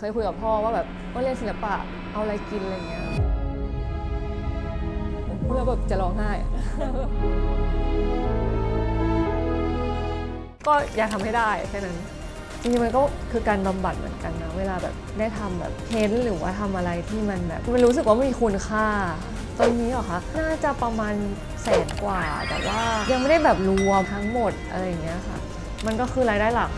เคยคุยกับพ่อว่าแบบว่าเรียนศิลปะเอาอะไรกินอะไรเงี้ยพูดแล้วแบบจะร้องไห้ ก็อยากทำให้ได้แค่นั้น จริงๆมันก็คือการบำบัดเหมือนกันนะ เวลาแบบได้ทำแบบเพ้นหรือว่าทำอะไรที่มันแบบมันรู้สึกว่ามันมีคุณค่า ตอนนี้เหรอคะ น่าจะประมาณแสนกว่า แต่ว่ายังไม่ได้แบบรวมทั้งหมดอะไรอย่างเงี้ยค่ะ มันก็คือรายได้หลัก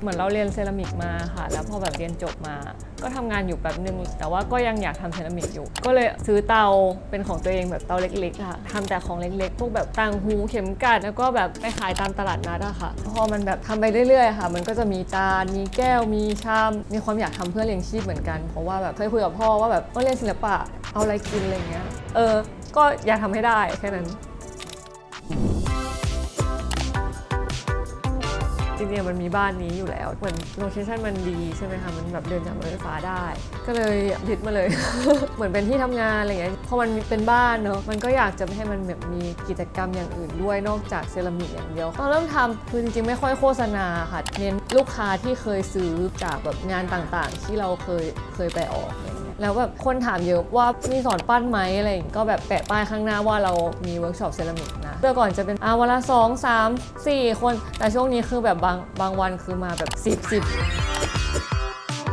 เหมือนเราเรียนเซรามิกมาค่ะ แล้วพอแบบเรียนจบมา ก็ทำงานอยู่แบบนึง แต่ว่าก็ยังอยากทำเซรามิกอยู่ ก็เลยซื้อเตาเป็นของตัวเองแบบเตาเล็กๆค่ะทำแต่ของเล็กๆ พวกแบบต่างหูเข็มกัด แล้วก็แบบไปขายตามตลาดนัดอะค่ะ พอมันแบบทำไปเรื่อยๆค่ะ มันก็จะมีจานมีแก้วมีชาม มีความอยากทำเพื่อเลี้ยงชีพเหมือนกัน เพราะว่าแบบเคยคุยกับพ่อว่าแบบว่าเรียนศิลปะเอาอะไรกินอะไรเงี้ย เออ ก็อยากทำให้ได้แค่นั้น ริงๆมันมีบ้านนี้อยู่แล้ว เหมือนโลเคชั่นมันดีใช่ไหมคะ มันแบบเดินจากรถไฟฟ้าได้ ก็เลยยึดมาเลย เหมือนเป็นที่ทำงานอะไรเงี้ย พอมันเป็นบ้านเนอะมันก็อยากจะให้มันแบบมีกิจกรรมอย่างอื่นด้วยนอกจากเซรามิกอย่างเดียวตอนเริ่มทำคือจริงๆไม่ค่อยโฆษณาค่ะ เน้นลูกค้าที่เคยซื้อจากแบบงานต่างๆ ที่เราเคยเคยไปออกเงี้ย แล้วแบบคนถามเยอะว่ามีสอนปั้นไหมอะไรอย่างงี้ก็แบบแปะป้ายข้างหน้าว่าเรามีเวิร์กช็อปเซรามิกนะเมื่อก่อนจะเป็นอาวันละสองสามสี่คน แต่ช่วงนี้คือแบบบางบางวันคือมาแบบสิบสิบ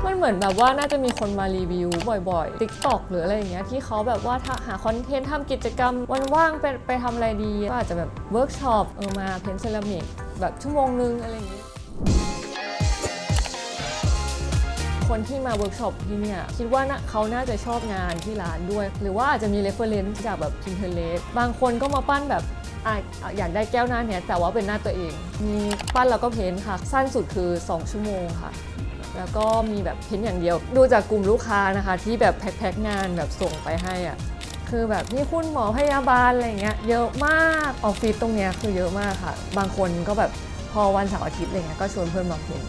มันเหมือนแบบว่าน่าจะมีคนมารีวิวบ่อยๆ TikTok หรืออะไรอย่างเงี้ยที่เขาแบบว่าถ้าหาคอนเทนต์ทำกิจกรรมวันว่างไปไปทำอะไรดี ก็อาจจะแบบเวิร์กช็อปเออมาเพ้นเซรามิกแบบชั่วโมงนึงอะไรอย่างเงี้ย คนที่มาเวิร์กช็อปที่เนี่ยคิดว่าเขาน่าจะชอบงานที่ร้านด้วย หรือว่าอาจจะมีเรฟเฟอร์เรนซ์จากแบบ Pinterest บางคนก็มาปั้นแบบอะอยากได้แก้วหน้าเนี้ยแต่ว่าเป็นหน้าตัวเอง มีปั้นแล้วก็เพ้นท์ค่ะ สั้นสุดคือ 2 ชั่วโมงค่ะ แล้วก็มีแบบเพ้นท์อย่างเดียว ดูจากกลุ่มลูกค้านะคะ ที่แบบแพ็คๆงานแบบส่งไปให้อะคือแบบมีคุณหมอพยาบาลอะไรเงี้ยเยอะมากออฟฟิศตรงเนี้ยคือเยอะมากค่ะ บางคนก็แบบ พอวันเสาร์อาทิตย์อะไรเงี้ยก็ชวนเพื่อนมาเพ้นท์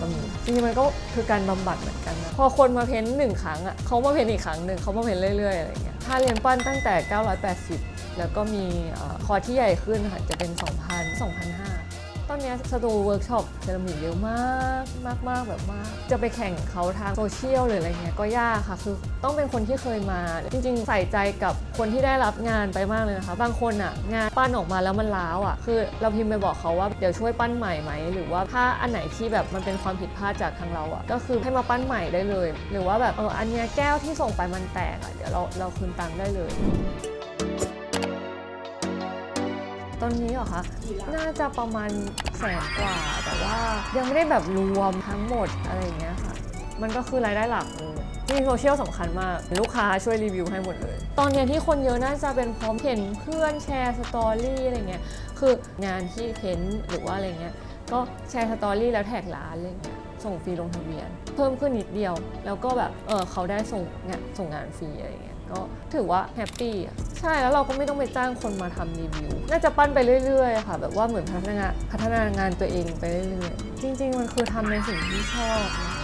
ก็มีจริงๆมันก็คือการบำบัดเหมือนกันนะพอคนมาเพ้นท์หนึ่งครั้งอะเขามาเพ้นท์อีกครั้งหนึ่งเขามาเพ้นท์เรื่อยๆอะไรเงี้ยถ้าเรียนปั้นตั้งแต่ 980 แล้วก็มีอคอที่ใหญ่ขึ้นค่ะจะเป็น 2,000 2,500 ตอนนี้สตูเวิร์กช็อปเซรามิกเยอะมากมากมากแบบมาก จะไปแข่งเขาทางโซเชียลหรืออะไรเงี้ยก็ยากค่ะ คือต้องเป็นคนที่เคยมา จริง ๆ ใส่ใจกับคนที่ได้รับงานไปมากเลยนะคะ บางคนอะ งานปั้นออกมาแล้วมันล้าวอะ คือเราพิมพ์ไปบอกเขาว่าเดี๋ยวช่วยปั้นใหม่ไหมหรือว่าถ้าอันไหนที่แบบมันเป็นความผิดพลาดจากทางเราอะก็คือให้มาปั้นใหม่ได้เลย หรือว่าแบบเอออันเนี้ยแก้วที่ส่งไปมันแตกอะเดี๋ยวเราเราคืนตังค์ได้เลย ตอนนี้เหรอคะ น่าจะประมาณแสนกว่า แต่ว่ายังไม่ได้แบบรวมทั้งหมดอะไรอย่างเงี้ยค่ะ มันก็คือรายได้หลักเลยที่โซเชียลสำคัญมาก ลูกค้าช่วยรีวิวให้หมดเลย ตอนเนี้ยที่คนเยอะน่าจะเป็นพร้อมเห็นเพื่อนแชร์สตอรี่อะไรเงี้ยคืองานที่เพ้นท์หรือว่าอะไรเงี้ยก็แชร์สตอรี่แล้วแท็กร้านอะไรเงี้ย ส่งฟรีลงทะเบียน เพิ่มขึ้นนิดเดียว แล้วก็แบบเออเขาได้ส่งงานส่งงานฟรีอะไรเงี้ยก็ถือว่าแฮปปี้ใช่แล้วเราก็ไม่ต้องไปจ้างคนมาทำรีวิว น่าจะปั้นไปเรื่อยๆ ค่ะ แบบว่าเหมือนพัฒนางานพัฒนางานตัวเองไปเรื่อยๆ จริง ๆ มันคือทำในสิ่งที่ชอบนะ